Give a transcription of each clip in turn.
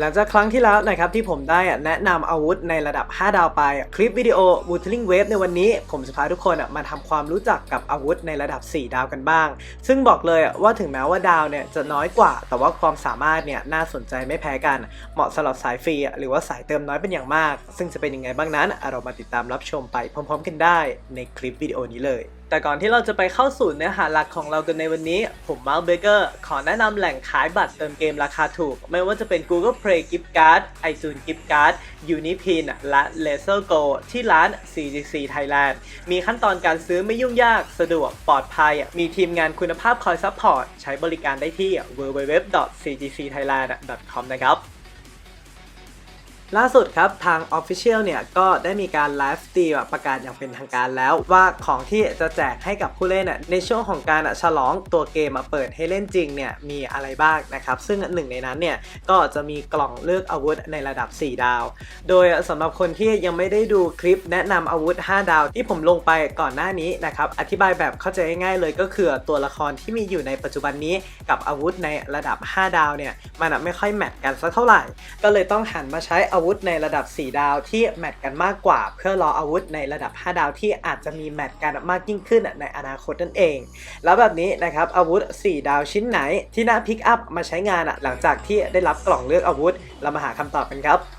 หลังจากครั้งที่แล้วนะครับที่ผมได้แนะนำอาวุธในระดับ 5 ดาวไป คลิปวิดีโอ w o o t l i n g Wave ในวันนี้ ผมจะพาทุกคนมาทำความรู้จักกับอาวุธในระดับ 4 ดาวกันบ้าง ซึ่งบอกเลยว่าถึงแม้ว่าดาวเนี่ยจะน้อยกว่า แต่ว่าความสามารถเนี่ยน่าสนใจไม่แพ้กัน เหมาะสำหรับสายฟรี หรือว่าสายเติมน้อยเป็นอย่างมาก ซึ่งจะเป็นยังไงบ้างนั้น เรามาติดตามรับชมไปพร้อม ๆ กันได้ในคลิปวิดีโอนี้เลยแต่ก่อนที่เราจะไปเข้าสู่เนื้อหาหลักของเรากันในวันนี้ ผมมาร์คเบเกอร์ขอแนะนำแหล่งขายบัตรเติมเกมราคาถูก ไม่ว่าจะเป็น Google Play Gift Card iTunes Gift Card Unipin และ Laser Go ที่ร้าน CGC Thailand มีขั้นตอนการซื้อไม่ยุ่งยาก สะดวกปลอดภัย มีทีมงานคุณภาพคอยซัพพอร์ต ใช้บริการได้ที่ www.cgcthailand.com นะครับ ล่าสุดครับ ทาง Official เนี่ย ก็ได้มีการไลฟ์สตรีมประกาศอย่างเป็นทางการแล้ว ว่าของที่จะแจกให้กับผู้เล่นน่ในช่วงของการฉลองตัวเกมมาเปิดให้เล่นจริงเนี่ย มีอะไรบ้างนะครับ ซึ่งหนึ่งในนั้นเนี่ย ก็จะมีกล่องเลือกอาวุธในระดับ 4 ดาว โดยสำหรับคนที่ยังไม่ได้ดูคลิปแนะนำอาวุธ 5 ดาวที่ผมลงไปก่อนหน้านี้นะครับอธิบายแบบเข้าใจง่ายๆเลยก็คือตัวละครที่มีอยู่ในปัจจุบันนี้กับอาวุธในระดับ 5 ดาวเนี่ยมันไม่ค่อยแมทกันสักเท่าไหร่ ก็เลยต้องหันมาใช้อาวุธในระดับ 4 ดาวที่แมทกันมากกว่า เพื่อรออาวุธในระดับ 5 ดาวที่อาจจะมีแมทกันมากยิ่งขึ้นในอนาคตนั่นเอง แล้วแบบนี้นะครับอาวุธ 4 ดาวชิ้นไหนที่น่าพิกอัพมาใช้งานหลังจากที่ได้รับกล่องเลือกอาวุธเรามาหาคำตอบกันครับ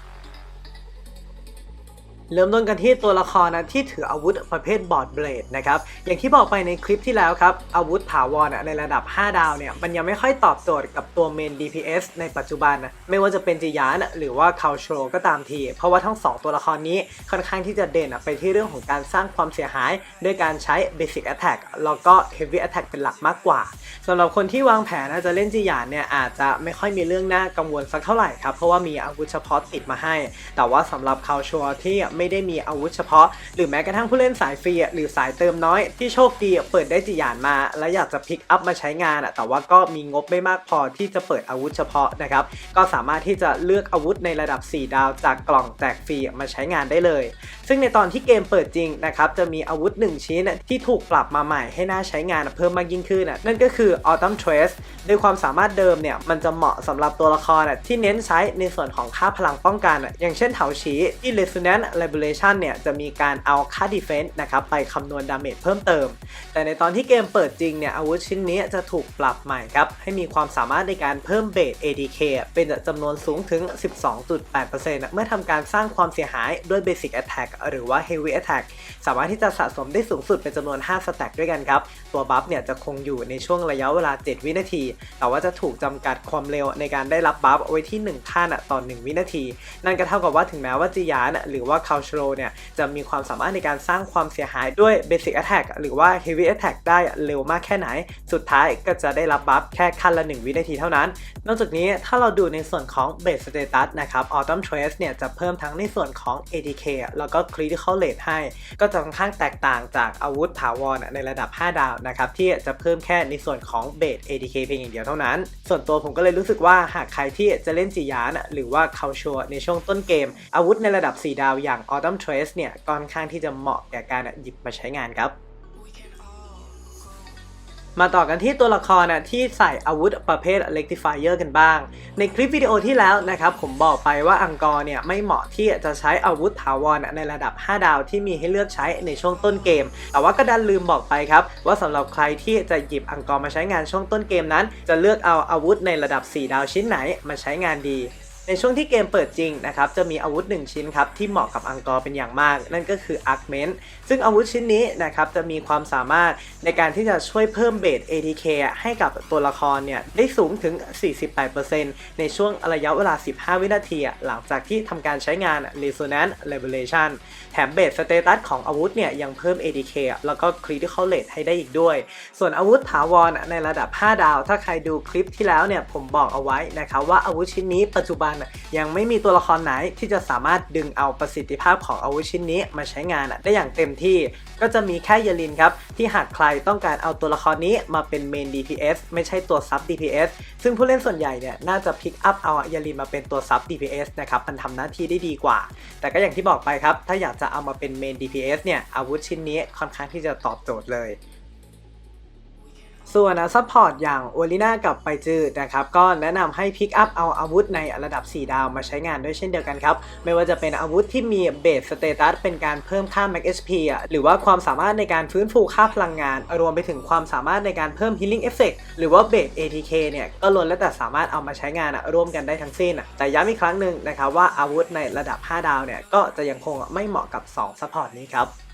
เริ่มต้นกันที่ตัวละครนะที่ถืออาวุธประเภทบอร์ดเบลดนะครับอย่างที่บอกไปในคลิปที่แล้วครับ อาวุธถาวรในระดับ 5 ดาวเนี่ยมันยังไม่ค่อยตอบโจทย์กับตัวเมน DPS ในปัจจุบันนะไม่ว่าจะเป็นจิยานหรือว่าคาโชก็ตามที เพราะว่าทั้ง 2 ตัวละครนี้ค่อนข้างที่จะเด่นไปที่เรื่องของการสร้างความเสียหายด้วยการใช้ Basic Attack แล้วก็ Heavy Attack เป็นหลักมากกว่าสำหรับคนที่วางแผนจะเล่นจิยานเนี่ยอาจจะไม่ค่อยมีเรื่องน่ากังวลสักเท่าไหร่ครับเพราะว่ามีอาวุธเฉพาะติดมาให้ แต่ว่าสำหรับคาโชที่ไม่ได้มีอาวุธเฉพาะ หรือแม้กระทั่งผู้เล่นสายฟรีหรือสายเติมน้อยที่โชคดีเปิดได้จิยานมา และอยากจะพิกอัพมาใช้งานแต่ว่าก็มีงบไม่มากพอที่จะเปิดอาวุธเฉพาะนะครับก็สามารถที่จะเลือกอาวุธในระดับ 4 ดาวจากกล่องแจกฟรีมาใช้งานได้เลย ซึ่งในตอนที่เกมเปิดจริงนะครับจะมีอาวุธ 1 ชิ้นที่ถูกปรับมาใหม่ให้น่าใช้งานเพิ่มมากยิ่งขึ้นนั่นก็คือ Autumn Trace โดยความสามารถเดิมเนี่ยมันจะเหมาะสำหรับตัวละครที่เน้นใช้ในส่วนของค่าพลังป้องกัน อย่างเช่นเถาฉีที่ Resonance Liberation เนี่ยจะมีการเอาค่า Defense นะครับไปคำนวณดาเมจเพิ่มเติม แต่ในตอนที่เกมเปิดจริงเนี่ยอาวุธชิ้นนี้จะถูกปรับใหม่ครับให้มีความสามารถในการเพิ่มเบส ADK เป็นจำนวนสูงถึง 12.8%เมื่อทำการสร้างความเสียหายด้วย Basic Attack หรือว่า Heavy Attack สามารถที่จะสะสมได้สูงสุดเป็นจำนวน 5 สแต็กด้วยกันครับ ตัวบัฟเนี่ยจะคงอยู่ในช่วงระยะเวลา 7 วินาที แต่ว่าจะถูกจำกัดความเร็วในการได้รับบัฟไว้ที่1ท่านต่อ 1 วินาที นั่นก็เท่ากับว่าถึงแม้ว่าจิยานหรือว่าคา u โชเนี่ยจะมีความสามารถในการสร้างความเสียหายด้วย Basic Attack หรือว่า Heavy Attack ได้เร็วมากแค่ไหน สุดท้ายก็จะได้รับบัฟแค่ขั้นละ 1 วินาทีเท่านั้น นอกจากนี้ถ้าเราดูในส่วนของ Base Status นะครับ Autumn Trace เนี่ยจะเพิ่มทั้งในส่วนของ ADK แล้วก็ Critical Rate ให้ ก็จะค่อนข้างแตกต่างจากอาวุธถาวรในระดับ 5 ดาวนะครับที่จะเพิ่มแค่ในส่วนของ Base ADK เพียงอย่างเดียวเท่านั้น ส่วนตัวผมก็เลยรู้สึกว่าหากใครที่จะเล่นจียานหรือว่าคาชัวในช่วงต้นเกม อาวุธในระดับ 4 ดาวอย่าง Autumn Trace เนี่ยก็ค่อนข้างที่จะเหมาะแก่การหยิบมาใช้งานครับ มาต่อกันที่ตัวละครนะที่ใส่อาวุธประเภท Rectifier กันบ้าง ในคลิปวิดีโอที่แล้วนะครับผมบอกไปว่าอังกอร์เนี่ยไม่เหมาะที่จะใช้อาวุธถาวรในระดับ 5 ดาวที่มีให้เลือกใช้ในช่วงต้นเกม แต่ว่าก็ดันลืมบอกไปครับ ว่าสำหรับใครที่จะหยิบอังกอร์มาใช้งานช่วงต้นเกมนั้น จะเลือกเอาอาวุธในระดับ 4 ดาวชิ้นไหนมาใช้งานดี ในช่วงที่เกมเปิดจริงนะครับจะมีอาวุธ 1 ชิ้นครับที่เหมาะกับอังกอร์เป็นอย่างมาก นั่นก็คือ Arcment ซึ่งอาวุธชิ้นนี้นะครับจะมีความสามารถในการที่จะช่วยเพิ่มเบส ATK ให้กับตัวละครเนี่ยได้สูงถึง 48%ในช่วงระยะเวลา 15 วินาที หลังจากที่ทำการใช้งาน Resonance Liberation แถมเบสสเตตัสของอาวุธเนี่ยยังเพิ่ม ATK แล้วก็ Critical Rate ให้ได้อีกด้วย ส่วนอาวุธถาวรในระดับ 5 ดาว ถ้าใครดูคลิปที่แล้วเนี่ยผมบอกเอาไว้นะครับว่าอาวุธชิ้นนี้ปัจจุบันยังไม่มีตัวละครไหนที่จะสามารถดึงเอาประสิทธิภาพของอาวุธชิ้นนี้มาใช้งานได้อย่างเต็มที่ ก็จะมีแค่เยลินครับ ที่หากใครต้องการเอาตัวละครนี้มาเป็นเมน DPS ไม่ใช่ตัวซับ DPS ซึ่งผู้เล่นส่วนใหญ่เนี่ยน่าจะพิกอัพเอาเยลินมาเป็นตัวซับ DPS นะครับมันทำหน้าที่ได้ดีกว่า แต่ก็อย่างที่บอกไปครับ ถ้าอยากจะเอามาเป็นเมน DPS เนี่ยอาวุธชิ้นนี้ค่อนข้างที่จะตอบโจทย์เลย ส่วนซัพพอร์ตอย่างโอลิน่ากับไปจืดนะครับก็แนะนำให้พิกอัพเอาอาวุธในระดับ 4 ดาวมาใช้งานด้วยเช่นเดียวกันครับ ไม่ว่าจะเป็นอาวุธที่มีเบสสเตตัสเป็นการเพิ่มค่า Max HP อะหรือว่าความสามารถในการฟื้นฟูค่าพลังงาน รวมไปถึงความสามารถในการเพิ่ม Healing Effect หรือว่าเบส ATK เนี่ยก็ล้วนแล้วแต่สามารถเอามาใช้งานร่วมกันได้ทั้งสิ้นอะแต่ย้ำอีกครั้งหนึ่งนะครับว่าอาวุธในระดับ 5 ดาวเนี่ยก็จะยังคงไม่เหมาะกับ 2ซัพพอร์ตนี้ครับ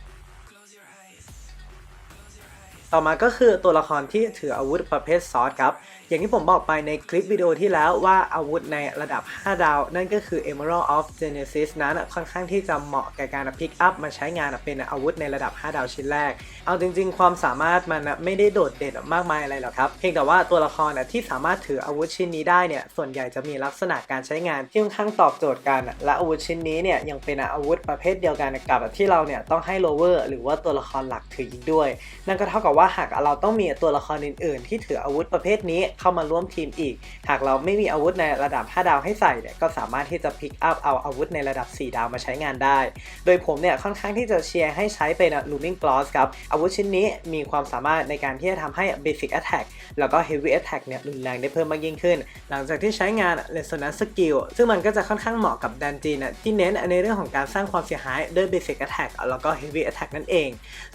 ต่อมาก็คือตัวละครที่ถืออาวุธประเภทซอสครับ อย่างที่ผมบอกไปในคลิปวิดีโอที่แล้วว่าอาวุธในระดับ 5 ดาว นั่นก็คือ Emerald of Genesis นั้นค่อนข้างที่จะเหมาะแก่การพิกอัพมาใช้งานเป็นอาวุธในระดับ 5 ดาวชิ้นแรก เอาจริง ๆ ความสามารถมันไม่ได้โดดเด่นมากมายอะไรหรอกครับ เพียงแต่ว่าตัวละครที่สามารถถืออาวุธชิ้นนี้ได้เนี่ยส่วนใหญ่จะมีลักษณะการใช้งานที่ค่อนข้างตอบโจทย์กัน และอาวุธชิ้นนี้เนี่ยยังเป็นอาวุธประเภทเดียวกันกับที่เราเนี่ยต้องให้โลเวอร์หรือว่าตัวละครหลักถือยิงด้วย นั่นก็เท่ากับว่าหากเราต้องมีตัวละครอื่น ๆ ที่ถืออาวุธประเภทนี้เข้ามาร่วมทีมอีก หากเราไม่มีอาวุธในระดับ 5 ดาวให้ใส่เนี่ยก็สามารถที่จะพิกอัพเอาอาวุธในระดับ 4 ดาวมาใช้งานได้ โดยผมเนี่ยค่อนข้างที่จะเชียร์ให้ใช้เป็น Looming Gloss ครับ อาวุธชิ้นนี้มีความสามารถในการที่จะทำให้ Basic Attack แล้วก็ Heavy Attack เนี่ยรุนแรงได้เพิ่มมากยิ่งขึ้น หลังจากที่ใช้งาน Resonance Skill ซึ่งมันก็จะค่อนข้างเหมาะกับดันจีนที่เน้นในเรื่องของการสร้างความเสียหายด้วย Basic Attack แล้วก็ Heavy Attack นั่นเอง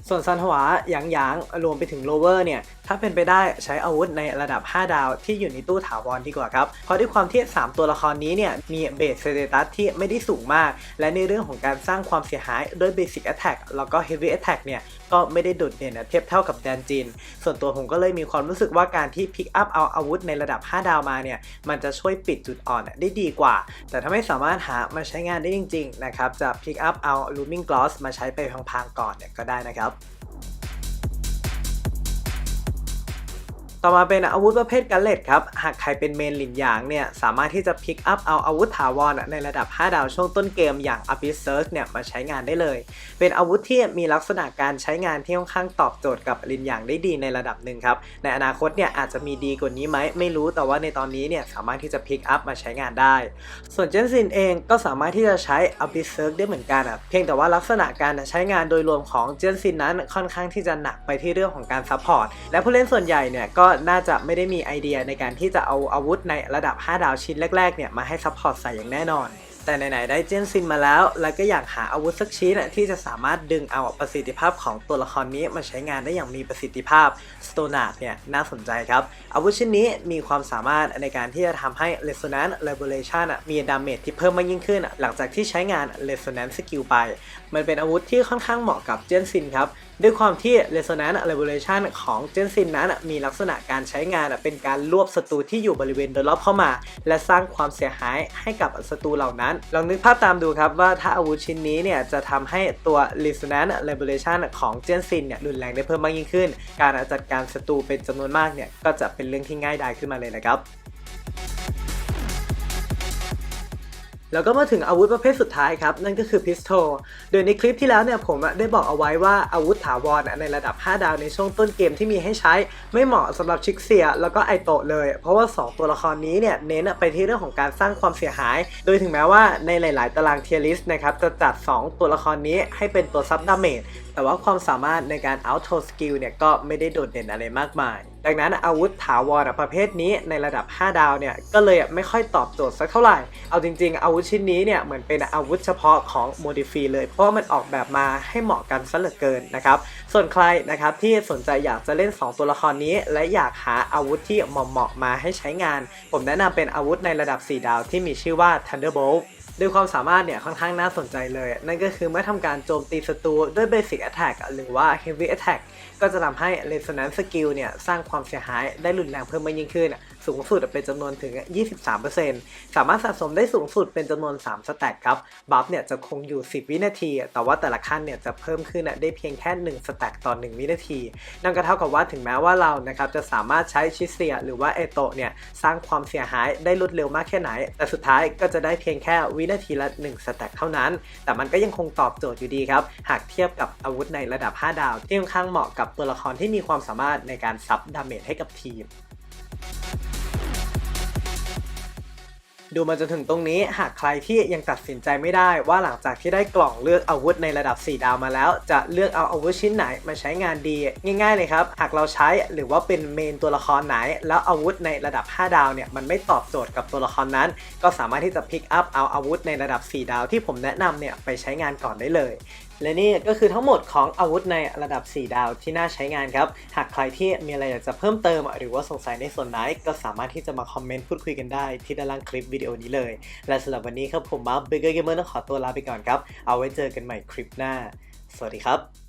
ส่วนซันหวาหยางหยางรวมไปถึง Lower เนี่ยถ้าเป็นไปได้ใช้อาวุธในระดับ 5ดาวที่อยู่ในตู้ถาวรดีกว่าครับ เพราะด้วยความที่ 3 ตัวละครนี้เนี่ยมีเบสเซเตัสที่ไม่ได้สูงมาก และในเรื่องของการสร้างความเสียหายด้วย Basic Attack แล้วก็ Heavy Attack เนี่ยก็ไม่ได้โดดเด่นเทียบเท่ากับแดนจิน ส่วนตัวผมก็เลยมีความรู้สึกว่าการที่พิกอัพเอาอาวุธในระดับ 5 ดาวมาเนี่ยมันจะช่วยปิดจุดอ่อนได้ดีกว่า แต่ถ้าไม่สามารถหามาใช้งานได้จริงๆนะครับจะพิกอัพเอา Looming Gloss มาใช้ไปพางๆก่อนเนี่ยก็ได้นะครับ ต่อมาเป็นอาวุธประเภทกัลเลตครับ หากใครเป็นเมนหลินหยางเนี่ย สามารถที่จะพิกอัพเอาอาวุธถาวรในระดับ 5 ดาวช่วงต้นเกมอย่าง Abyss Search เนี่ยมาใช้งานได้เลย เป็นอาวุธที่มีลักษณะการใช้งานที่ค่อนข้างตอบโจทย์กับลินหยางได้ดีในระดับหนึ่งครับ ในอนาคตเนี่ยอาจจะมีดีกว่านี้ไหมไม่รู้แต่ว่าในตอนนี้เนี่ยสามารถที่จะพิกอัพมาใช้งานได้ ส่วนเจนซินเองก็สามารถที่จะใช้ Abyss Search ได้เหมือนกันอะเพียงแต่ว่าลักษณะการใช้งานโดยรวมของเจนซินนั้นค่อนข้างที่จะหนักไปที่เรื่องของการซัพพอร์ตและผู้เล่นส่วนใหญ่เนี่ยก็น่าจะไม่ได้มีไอเดียในการที่จะเอาอาวุธในระดับ 5 ดาวชิ้นแรกๆเนี่ยมาให้ซัพพอร์ตใส่อย่างแน่นอน แต่ไหนๆได้เจนซินมาแล้ว แล้วก็อยากหาอาวุธสักชิ้นอะที่จะสามารถดึงเอาประสิทธิภาพของตัวละครนี้มาใช้งานได้อย่างมีประสิทธิภาพสโตนาร์ดเนี่ยน่าสนใจครับ อาวุธชิ้นนี้มีความสามารถในการที่จะทำให้ Resonance Revelation อะมีดาเมจที่เพิ่มมากยิ่งขึ้น หลังจากที่ใช้งาน Resonance Skill ไป มันเป็นอาวุธที่ค่อนข้างเหมาะกับเจนซินครับ ด้วยความที่ Resonance Revelation ของเจนซินนั้นมีลักษณะการใช้งานเป็นการรวบศัตรูที่อยู่บริเวณโดยรอบเข้ามา และสร้างความเสียหายให้กับศัตรูเหล่านั้น ลองนึกภาพตามดูครับว่าถ้าอาวุธชิ้นนี้เนี่ยจะทำให้ตัว Resonance Revelation ของเจนซินเนี่ยรุนแรงได้เพิ่มมากยิ่งขึ้น การจัดการศัตรูเป็นจำนวนมากเนี่ยก็จะเป็นเรื่องที่ง่ายดายขึ้นมาเลยนะครับ แล้วก็มาถึงอาวุธประเภทสุดท้ายครับ นั่นก็คือพิสโตโดยในคลิปที่แล้วเนี่ยผมได้บอกเอาไว้ว่าอาวุธถาวรในระดับ 5 ดาวในช่วงต้นเกมที่มีให้ใช้ไม่เหมาะสำหรับชิกเซีย แล้วก็ไอโตะเลย เพราะว่า 2 ตัวละครนี้เนี่ยเน้นไปที่เรื่องของการสร้างความเสียหาย โดยถึงแม้ว่าในหลาย ๆ ตารางเทียริสนะครับจะจัด 2 ตัวละครนี้ให้เป็นตัวซับดาเมจแต่ว่าความสามารถในการ auto skill เนี่ยก็ไม่ได้โดดเด่นอะไรมากมาย ดังนั้นอาวุธถาวรประเภทนี้ในระดับ 5 ดาวเนี่ยก็เลยไม่ค่อยตอบโจทย์สักเท่าไหร่ เอาจริง ๆ อาวุธชิ้นนี้เนี่ยเหมือนเป็นอาวุธเฉพาะของโมดิฟีเลย เพราะว่ามันออกแบบมาให้เหมาะกันซะเหลือเกินนะครับส่วนใครนะครับที่สนใจอยากจะเล่น 2 ตัวละครนี้ และอยากหาอาวุธที่เหมาะๆมาให้ใช้งาน ผมแนะนำเป็นอาวุธในระดับ 4 ดาวที่มีชื่อว่า Thunderbolt ด้วยความสามารถเนี่ยค่อนข้างน่าสนใจเลย นั่นก็คือเมื่อทำการโจมตีศัตรูด้วย Basic Attack หรือว่า Heavy Attack ก็จะทำให้ Resonance Skill เนี่ยสร้างความเสียหายได้รุนแรงเพิ่มมากยิ่งขึ้น สูงสุดเป็นจำนวนถึง 23%สามารถสะสมได้สูงสุดเป็นจำนวน 3 สแต็กครับ บัฟเนี่ยจะคงอยู่ 10 วินาที แต่ว่าแต่ละขั้นเนี่ยจะเพิ่มขึ้นได้เพียงแค่ 1 สแต็กต่อ 1 วินาที นั่นก็เท่ากับว่าถึงแม้ว่าเรานะครับจะสามารถใช้ชิเซียหรือว่าเอโตเนี่ยสร้างความเสียหายได้รวดเร็วมากแค่ไหน แต่สุดท้ายก็จะได้เพียงแค่วินาทีละ 1 สแต็กเท่านั้น แต่มันก็ยังคงตอบโจทย์อยู่ดีครับ หากเทียบกับอาวุธในระดับ 5 ดาว ที่ค่อนข้างเหมาะกับตัวละครที่มีความสามารถในการซับดาเมจให้กับทีม ดูมาจนถึงตรงนี้หากใครที่ยังตัดสินใจไม่ได้ว่าหลังจากที่ได้กล่องเลือกอาวุธในระดับ 4 ดาวมาแล้ว จะเลือกเอาอาวุธชิ้นไหนมาใช้งานดี ง่ายๆเลยครับ หากเราใช้หรือว่าเป็นเมนตัวละครไหน แล้วอาวุธในระดับ 5 ดาวเนี่ยมันไม่ตอบโจทย์กับตัวละครนั้น ก็สามารถที่จะพิกอัพเอาอาวุธในระดับ 4 ดาวที่ผมแนะนำเนี่ยไปใช้งานก่อนได้เลย และนี่ก็คือทั้งหมดของอาวุธในระดับ 4 ดาวที่น่าใช้งานครับ หากใครที่มีอะไรอยากจะเพิ่มเติม หรือว่าสงสัยในส่วนไหนก็สามารถที่จะมาคอมเมนต์พูดคุยกันได้ที่ด้านล่างคลิปวิดีโอนี้เลย และสำหรับวันนี้ครับผมมาเบเกอร์เกมเมอร์ต้องขอตัวลาไปก่อนครับ เอาไว้เจอกันใหม่คลิปหน้า สวัสดีครับ